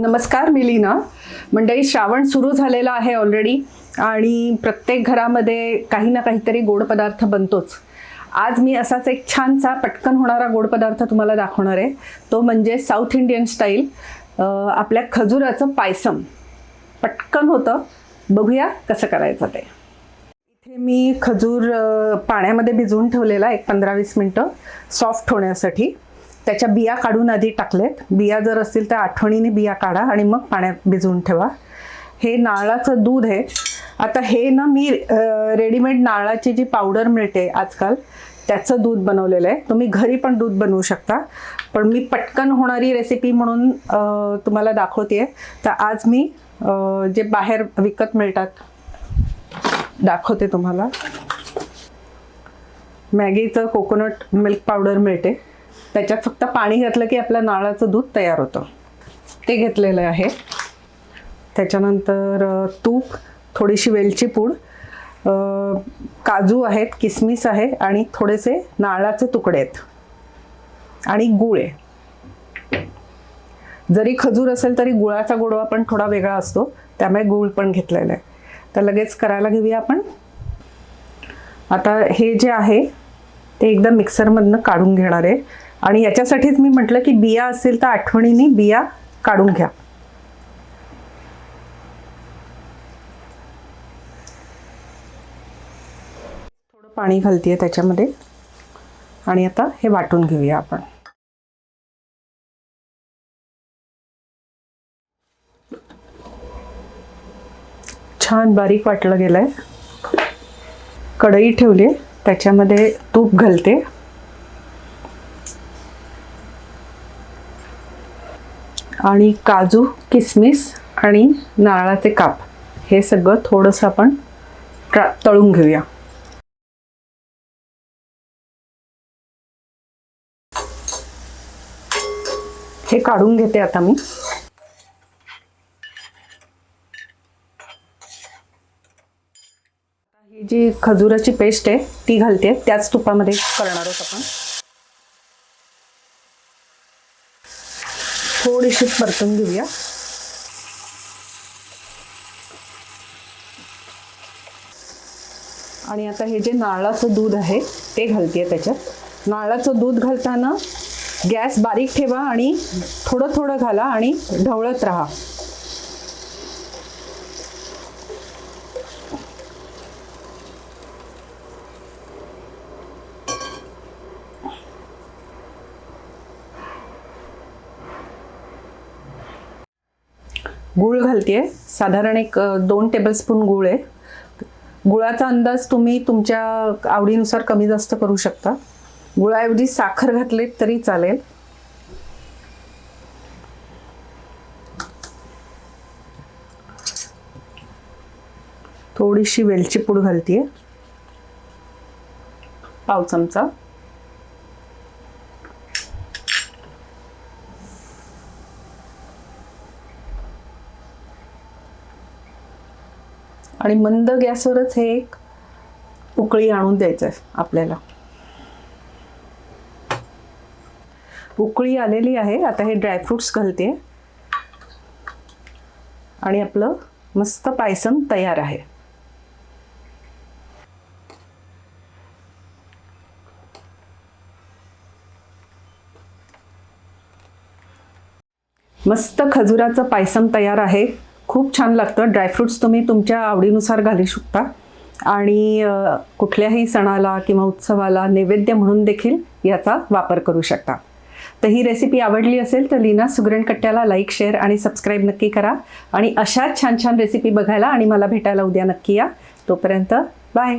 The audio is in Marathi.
नमस्कार मी लीना. मंडळी श्रावण सुरू झालेला आहे ऑलरेडी आणि प्रत्येक घरामध्ये काही ना काहीतरी गोड पदार्थ बनतोच. आज मी असाच एक छानसा पटकन होणारा गोड पदार्थ तुम्हाला दाखवणार आहे. तो म्हणजे साऊथ इंडियन स्टाईल आपल्या खजुराचं पायसम. पटकन होतं. बघूया कसं करायचं ते. इथे मी खजूर पाण्यामध्ये भिजवून ठेवलेला एक पंधरा वीस मिनटं. सॉफ्ट होण्यासाठी. त्याच्या बिया काढून आधी टाकलेत. बिया जर असतील तर आठवणीने बिया काढा आणि मग पाण्यात भिजवून ठेवा. हे नारळाचं दूध आहे. आता हे ना मी रेडीमेड नारळाची जी पावडर मिळते आजकाल त्याचं दूध बनवलेलं आहे. तुम्ही घरी पण दूध बनवू शकता. पण मी पटकन होणारी रेसिपी म्हणून तुम्हाला दाखवते तर आज मी जे बाहेर विकत मिळतात दाखवते तुम्हाला. मॅगीचं कोकोनट मिल्क पावडर मिळते. त्याच्यात फक्त पाणी घातलं की आपलं नाळाचं दूध तयार होतं. ते घेतलेलं आहे. त्याच्यानंतर तूप थोडीशी वेलची पूड काजू आहेत किसमिस आहे आणि थोडेसे नाळाचे तुकडे आहेत. आणि गुळ. आहे जरी खजूर असेल तरी गुळाचा गोडवा पण थोडा वेगळा असतो. त्यामुळे गुळ पण घेतलेला आहे. तर लगेच करायला घेऊया आपण. आता हे जे आहे ते एकदा मिक्सरमधनं काढून घेणार आहे. आणि याच्यासाठीच मी म्हटलं की बिया असेल तर आठवणीने बिया काढून घ्या. थोडं पाणी घालते त्याच्यामध्ये. आणि आता हे वाटून घेऊया आपण. छान बारीक वाटलं गेलं आहे कढई ठेवली आहे त्याच्यामध्ये तूप घालते. आणि काजू किसमिस आणि नारळाचे काप. हे सगळं थोडंसं आपण तळून घेऊया. हे काढून घेते आता मी. ही जी खजुराची पेस्ट आहे ती घालते. त्याच तुपामध्ये करणार आहोत आपण. थोडीशी परतून घेऊया. आणि आता हे जे नारळाचं दूध आहे ते घालते त्याच्यात. नारळाचं दूध घालताना गॅस बारीक ठेवा आणि थोडं थोडं घाला आणि ढवळत राहा. गूळ घालते साधारण एक दोन टेबलस्पून गूळ आहे. गुळाचा अंदाज तुम्ही तुमच्या आवडीनुसार कमी जास्त करू शकता. गुळाऐवजी साखर घातली तरी चालेल. थोडीशी वेलची पूड घालते पाव चमचा. आणि मंद गॅसवरच हे एक उकळी आणून द्यायचं आहे आपल्याला. उकळी आलेली आहे. आता हे ड्रायफ्रुट्स घालते आणि आपलं मस्त पायसम तयार आहे. मस्त खजुराचं पायसम तयार आहे. खूप छान लागतं. ड्रायफ्रुट्स तुम्ही तुमच्या आवडीनुसार घालू शकता. आणि कुठल्याही सणाला किंवा उत्सवाला नैवेद्य म्हणून देखील याचा वापर करू शकता. तर ही रेसिपी आवडली असेल तर लीना सुगरण कट्ट्याला लाईक शेअर आणि सबस्क्राईब नक्की करा. आणि अशाच छान छान रेसिपी बघायला आणि मला भेटायला उद्या नक्की या. तोपर्यंत बाय